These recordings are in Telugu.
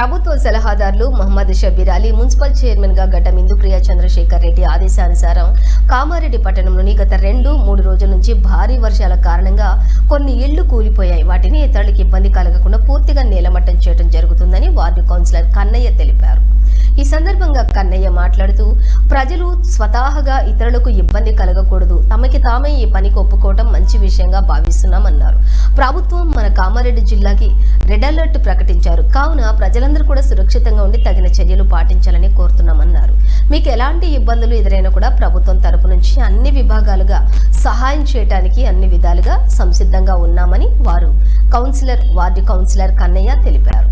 ప్రభుత్వ సలహాదారులు మహమ్మద్ షబీర్ అలీ మున్సిపల్ చైర్మన్గా గడ్డం ఇందుప్రియ చంద్రశేఖర్ రెడ్డి ఆదేశానుసారం కామారెడ్డి పట్టణంలోని గత రెండు మూడు రోజుల నుంచి భారీ వర్షాల కారణంగా కొన్ని ఇళ్ళు కూలిపోయాయి. వాటిని ఇతరులకు ఇబ్బంది కలగకుండా పూర్తిగా నేలమట్టం చేయడం జరుగుతుందని వార్డు కౌన్సిలర్ కన్నయ్య తెలిపారు. ఈ సందర్భంగా కన్నయ్య మాట్లాడుతూ ప్రజలు స్వతహాగా ఇతరులకు ఇబ్బంది కలగకూడదు. తమకి తామే ఈ పనికి ఒప్పుకోవటం మంచి విషయంగా భావిస్తున్నామన్నారు. ప్రభుత్వం మన కామారెడ్డి జిల్లాకి రెడ్ అలర్ట్ ప్రకటించారు. కావున ప్రజలందరూ కూడా సురక్షితంగా ఉండి తగిన చర్యలు పాటించాలని కోరుతున్నామన్నారు. మీకు ఎలాంటి ఇబ్బందులు ఎదురైనా కూడా ప్రభుత్వం తరపు నుంచి అన్ని విభాగాలుగా సహాయం చేయడానికి అన్ని విధాలుగా సంసిద్ధంగా ఉన్నామని వారు కౌన్సిలర్ వార్డు కౌన్సిలర్ కన్నయ్య తెలిపారు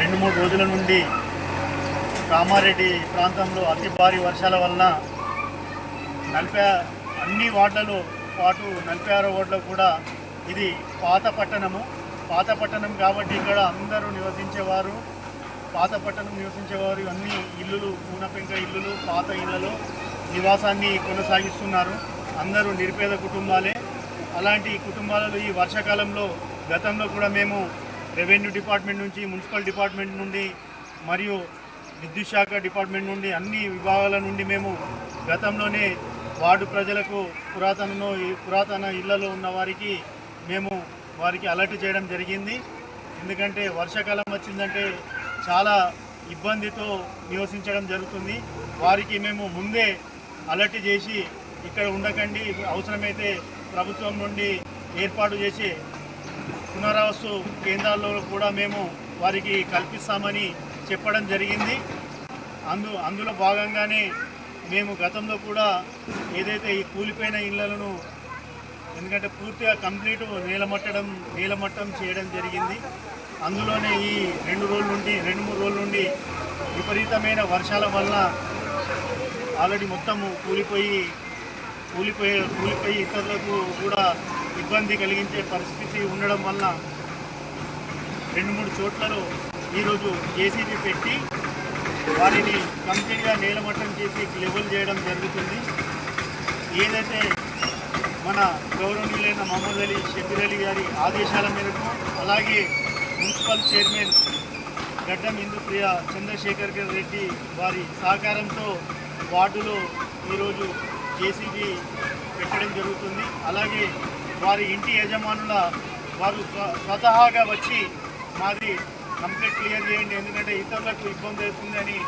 రెండు మూడు రోజుల నుండి కామారెడ్డి ప్రాంతంలో అతి భారీ వర్షాల వలన నలభై అన్ని వార్డులలో పాటు నలభై ఆరో వార్డులో కూడా ఇది పాత పట్టణము. పాత పట్టణం కాబట్టి ఇక్కడ అందరూ నివసించేవారు. పాత పట్టణం నివసించేవారు అన్ని ఇల్లులు కూనపెంక ఇల్లులు పాత ఇళ్ళలో నివాసాన్ని కొనసాగిస్తున్నారు. అందరూ నిరుపేద కుటుంబాలే. అలాంటి కుటుంబాలలో ఈ వర్షాకాలంలో గతంలో కూడా మేము రెవెన్యూ డిపార్ట్మెంట్ నుంచి మున్సిపల్ డిపార్ట్మెంట్ నుండి మరియు విద్యుత్ శాఖ డిపార్ట్మెంట్ నుండి అన్ని విభాగాల నుండి మేము గతంలోనే వార్డు ప్రజలకు పురాతనలో ఈ పురాతన ఇళ్ళలో ఉన్న వారికి మేము వారికి అలర్ట్ చేయడం జరిగింది. ఎందుకంటే వర్షాకాలం వచ్చిందంటే చాలా ఇబ్బందితో నివసించడం జరుగుతుంది. వారికి మేము ముందే అలర్ట్ చేసి ఇక్కడ ఉండకండి అవసరమైతే ప్రభుత్వం నుండి ఏర్పాటు చేసి పునరావాసు కేంద్రాల్లో కూడా మేము వారికి కల్పిస్తామని చెప్పడం జరిగింది. అందు అందులో భాగంగానే మేము గతంలో కూడా ఏదైతే ఈ కూలిపోయిన ఇళ్ళను ఎందుకంటే పూర్తిగా కంప్లీట్ నీలమట్టడం నీలమట్టం చేయడం జరిగింది. అందులోనే ఈ రెండు రోజుల నుండి రెండు మూడు రోజుల నుండి విపరీతమైన వర్షాల వల్ల ఆల్రెడీ మొత్తము కూలిపోయి కూలిపోయి కూలిపోయి ఇతరులకు కూడా ఇబ్బంది కలిగించే పరిస్థితి ఉండడం వల్ల రెండు మూడు చోట్లలో ఈరోజు జేసీబీ పెట్టి వారిని కంప్లీట్గా నేలమట్టం చేసి లెవెల్ చేయడం జరుగుతుంది. ఏదైతే మన గౌరవనీయులైన మహమ్మద్ అలీ షబీర్ అలీ గారి ఆదేశాల మేరకు అలాగే మున్సిపల్ చైర్మన్ గడ్డం ఇందుప్రియ చంద్రశేఖర్ రెడ్డి వారి సహకారంతో వార్డులో ఈరోజు జేసీబీ పెట్టడం జరుగుతుంది. అలాగే వారి ఇంటి యజమానుల వారు స్వ స్వతహాగా వచ్చి మాది కంప్లీట్ క్లియర్ చేయండి. ఎందుకంటే ఇతరులకు ఇబ్బంది అవుతుందని